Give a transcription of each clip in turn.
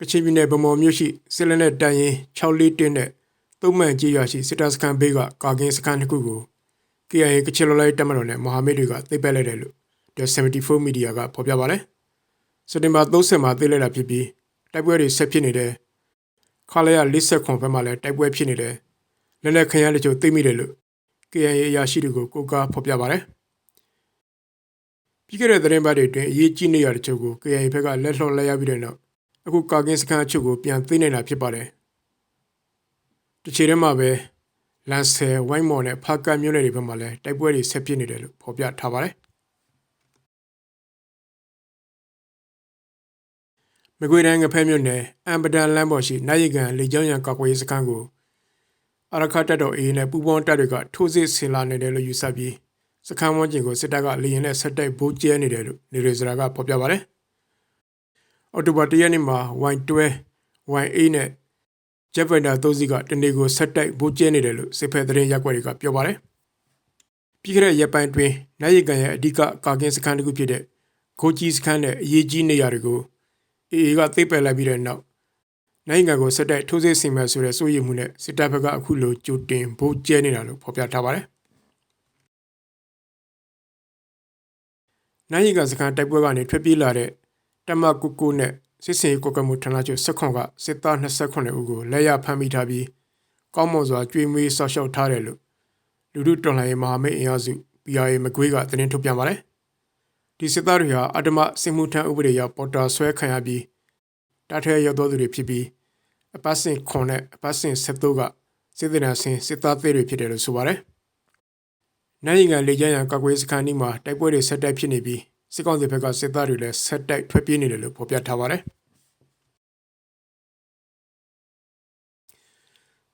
ကချင်ပြည်နယ်ဗမော်မြို့ရှိစစ်လက်နက်တန်ရင်641နဲ့သုံးမှန်ကြီးရွာရှိစစ်တပ်စခန်းဘေးကကာကင်းစခန်းတစ်ခုကို KIA ကချင်လိုလိုက်တပ်မတော်နဲ့မဟာမိတ်တွေကသိပ်ပက်လိုက်တယ်လို့ The 74 Media ကဖော်ပြပါတယ်။စက်တင်ဘာ30မှာသိလိုက်တာဖြစ်ပြီးတိုက်ပွဲတွေဆက်ဖြစ်နေတယ်။ခါလရ49ဘက်မှာလည်းတိုက်ပွဲဖြစ်နေတယ်။လက်လက်ခရမ်းတချို့သိမိတယ်လို့ KIA အရာရှိတွေကိုကိုးကားဖော်ပြပါတယ်။ပြီးခဲ့တဲ့သတင်းပတ်တွေအတွင်းအရေးကြီးနေရတဲ့ချို့ကို KIA ဘက်ကလက်လှော့လိုက်ရပြီးတဲ့နောက် အခုကာကင်းစခန်းအချို့ကိုပြန်သိနေတာဖြစ်ပါတယ်။တစ်ချိန်တည်းမှာပဲလန်ဆယ်ဝိုင်းမော်နဲ့ဖားကတ်မြို့နယ်တွေဘက်မှာလည်းတိုက်ပွဲတွေဆက်ဖြစ်နေတယ်လို့ဖော်ပြထားပါတယ်။မကွေးတိုင်းငဖဲမြို့နယ်အမ်ပဒန်လမ်းပေါ်ရှိနိုင်ရီကန်လေကြောင်းရန်ကာကွယ်ရေးစခန်းကိုအရခတ်တပ်တော်အေးနဲ့ပူပေါင်းတပ်တွေကထိုးစစ်ဆင်လာနေတယ်လို့ယူဆပြီးစခန်းဝန်းကျင်ကိုစစ်တပ်ကလေရင်နဲ့ဆက်တိုက်ဗိုးကျဲနေတယ်လို့နေရစရာကဖော်ပြပါတယ်။ အော်တိုဘာတရက်နေ့မှာ Y12 Y8 နဲ့ Jet Fighter ၃စီးကတနေ့ကိုဆက်တိုက်ဗိုးကျဲနေတယ်လို့စစ်ဖက်သတင်းရက်ွက်တွေကပြောပါတယ်။ပြီးခဲ့တဲ့ရက်ပိုင်းတွင်နိုင်ရီကန်ရဲ့အဓိကကာကင်းစခန်းတစ်ခုဖြစ်တဲ့ခိုးကြီးစခန်းနဲ့အရေးကြီးနေရာတွေကိုအေအေကသိပ်ပယ်လိုက်ပြီးတဲ့နောက်နိုင်ငံကိုဆက်တိုက်ထိုးစစ်ဆင်မဲ့ဆိုတဲ့စိုးရိမ်မှုနဲ့စစ်တပ်ဘက်ကအခုလိုကြိုတင်ဗိုးကျဲနေတာလို့ဖော်ပြထားပါတယ်။နိုင်ငံစခန်းတိုက်ပွဲကနေထွက်ပြေးလာတဲ့ တမကုကုနဲ့စစ်စင်ကိုကမှုဌာနချုပ်စက်ခွန်ကစစ်သား29ဦးကိုလက်ရဖမ်းမိထားပြီးကောင်းမွန်စွာကြွေးမွေးဆောက်ရှောက်ထားတယ်လို့လူထုတော်လှန်ရေးမဟာမိတ်အင်အားစု PRA မကွေးကသတင်းထုတ်ပြန်ပါတယ်။ဒီစစ်သားတွေဟာအတ္တမစစ်မှုထမ်းဥပဒေအရပေါ်တာဆွဲခံရပြီးတာထဲရောက်တော်သူတွေဖြစ်ပြီးအပတ်စဉ်ခွန်နဲ့အပတ်စဉ်ဆက်တို့ကစစ်သည်နာဆင်စစ်သားသေးတွေဖြစ်တယ်လို့ဆိုပါတယ်။နိုင်ငံလေကြောင်းရန်ကာကွယ်စခန်းဒီမှာတိုက်ပွဲတွေဆက်တိုက်ဖြစ်နေပြီး စစ်ကောင်စီဘက်ကစစ်သားတွေလည်းဆက်တိုက်ထွက်ပြေးနေတယ်လို့ဖော်ပြထားပါတယ်။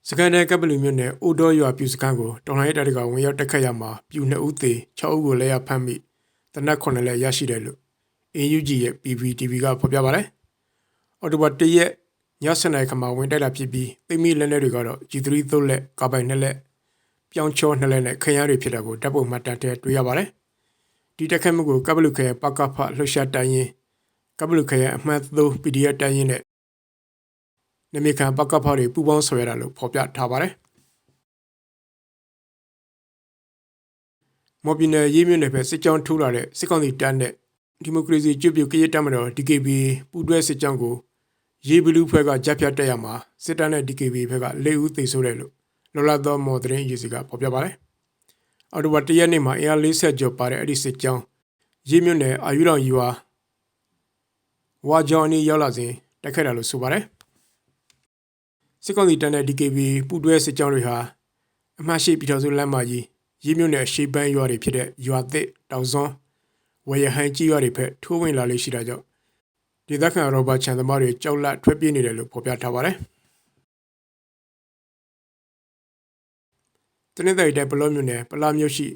စကန်တဲ့ကပလူမြို့နယ်အိုဒေါ်ရွာပြူစခန်းကိုတော်လိုင်းတပ်တွေကဝင်ရောက်တက်ခတ်ရမှာပြူ2ဦးသေ6ဦးကိုလည်းရဖမ်းမိတနက်9လည်းရရှိတယ်လို့ AUG ရဲ့ PVTV ကဖော်ပြပါတယ်။အော်တိုဘာ1ရက်ည7:00နာရီခန့်မှာဝင်တိုက်လာဖြစ်ပြီးသိမိလက်နက်တွေကတော့ G3 သုံးလက်ကာပိုင်နှစ်လက်ပြောင်းချောနှစ်လက်နဲ့ခရမ်းတွေဖြစ်တာကိုဓာတ်ပုံမှတ်တမ်းထဲတွေ့ရပါတယ်။ ဒီတက်ခတ်မှုကိုကပလူခဲပကဖလှရှာတိုင်းရင်ကပလူခဲအမှတ်3 PDF တိုင်းရင်နဲ့နမိခံပကဖတွေပူပေါင်းဆွဲရတာလို့ဖော်ပြထားပါတယ်မော်ပြည်နယ်ရေးမြင့်နယ်ဖက်စစ်ကြောင်းထိုးလာတဲ့စစ်ကောင်စီတပ်နဲ့ဒီမိုကရေစီကျွတ်ပြုတ်ကရတပ်မတော် DKB ပူးတွဲစစ်ကြောင်းကိုရေးဘလူးဖွဲ့ကကြားဖြတ်တက်ရမှာစစ်တပ်နဲ့ DKB ဘက်က၄ဦးသေဆုံးတယ်လို့လောလာသောမော်သတင်းရေးစီကဖော်ပြပါတယ် အော်တိုဘာ၁ရက်နေ့မှာအင်အား40ကျော်ပါတဲ့အဲ့ဒီစစ်ကြောင်းရေးမြွနယ်အာယူတော်ယူဟာဝါဂျော်နီရောက်လာစဉ်တက်ခဲ့တာလို့ဆိုပါတယ်စစ်ကောင်စီတပ်နဲ့ DKB ပူးတွဲစစ်ကြောင်းတွေဟာအမှရှိပြည်တော်စုလမ်းမကြီးရေးမြွနယ်အရှိပန်းရွာတွေဖြစ်တဲ့ရွာသစ်တောင်စွန်းဝရဟန်ကြီးရွာတွေဖက်ထိုးဝင်လာလေးရှိတာကြောင့်ဒေသခံရောဘတ်ချန်သမားတွေကြောက်လန့်ထွက်ပြေးနေတယ်လို့ဖော်ပြထားပါတယ်။ တနင်္သာရီတိုင်းပလောမြို့နယ်ပလာမြို့ရှိ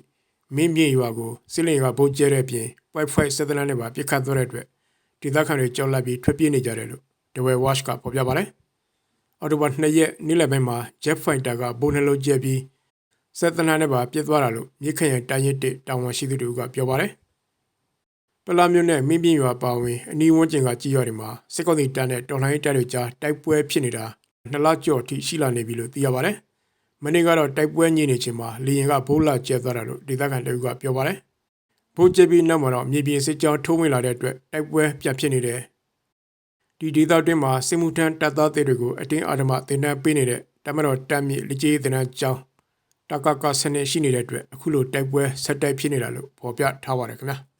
မင်းမြင့်ရွာကိုစစ်လင်ရွာဗုတ်ကျဲတဲ့အပြင်ပွိုက်ဖွိုက်ဆက်သလန်းနဲ့ပါပြစ်ခတ်သွားတဲ့အတွက်ဒေသခံတွေကြောက်လန့်ပြီးထွက်ပြေးနေကြတယ်လို့ The Way Watch ကဖော်ပြပါတယ်။အော်တိုဘာ2ရက်နေ့လယ်ပိုင်းမှာ Jet Fighter ကဘုံနှလုံးကျဲပြီးဆက်သလန်းနဲ့ပါပြစ်သွားတာလို့မြေခရိုင်တိုင်းရစ်တာဝန်ရှိသူတို့ကပြောပါတယ်။ပလာမြို့နယ်မင်းပြင်းရွာပါဝင်အနီးဝန်းကျင်ကကြီးရွာတွေမှာစစ်ကောင်စီတပ်နဲ့တော်လှန်ရေးတပ်တွေကြားတိုက်ပွဲဖြစ်နေတာနှစ်လကျော်ထိရှိလာနေပြီလို့သိရပါတယ်။ မနေ့ကတော့တိုက်ပွဲညင်နေချိန်မှာလေရင်ကဘိုးလာကျဲသွားတာလို့ဒေသခံတအုပ်ကပြောပါတယ်။ဘိုးကျဲပြီးနောက်မှာတော့မြေပြင်စစ်ကြောင်းထိုးဝင်လာတဲ့အတွက်တိုက်ပွဲပြန်ဖြစ်နေတယ်။ဒီဒေသတွင်းမှာစစ်မှုထမ်းတပ်သားတွေကိုအတင်းအာဓမတင်နန်းပေးနေတဲ့တမတော်တပ်မြေလက်ကြီးတင်နန်းကျောင်းတကကစနစ်ရှိနေတဲ့အတွက်အခုလိုတိုက်ပွဲဆက်တိုက်ဖြစ်နေတာလို့ဖော်ပြထားပါတယ်ခင်ဗျာ။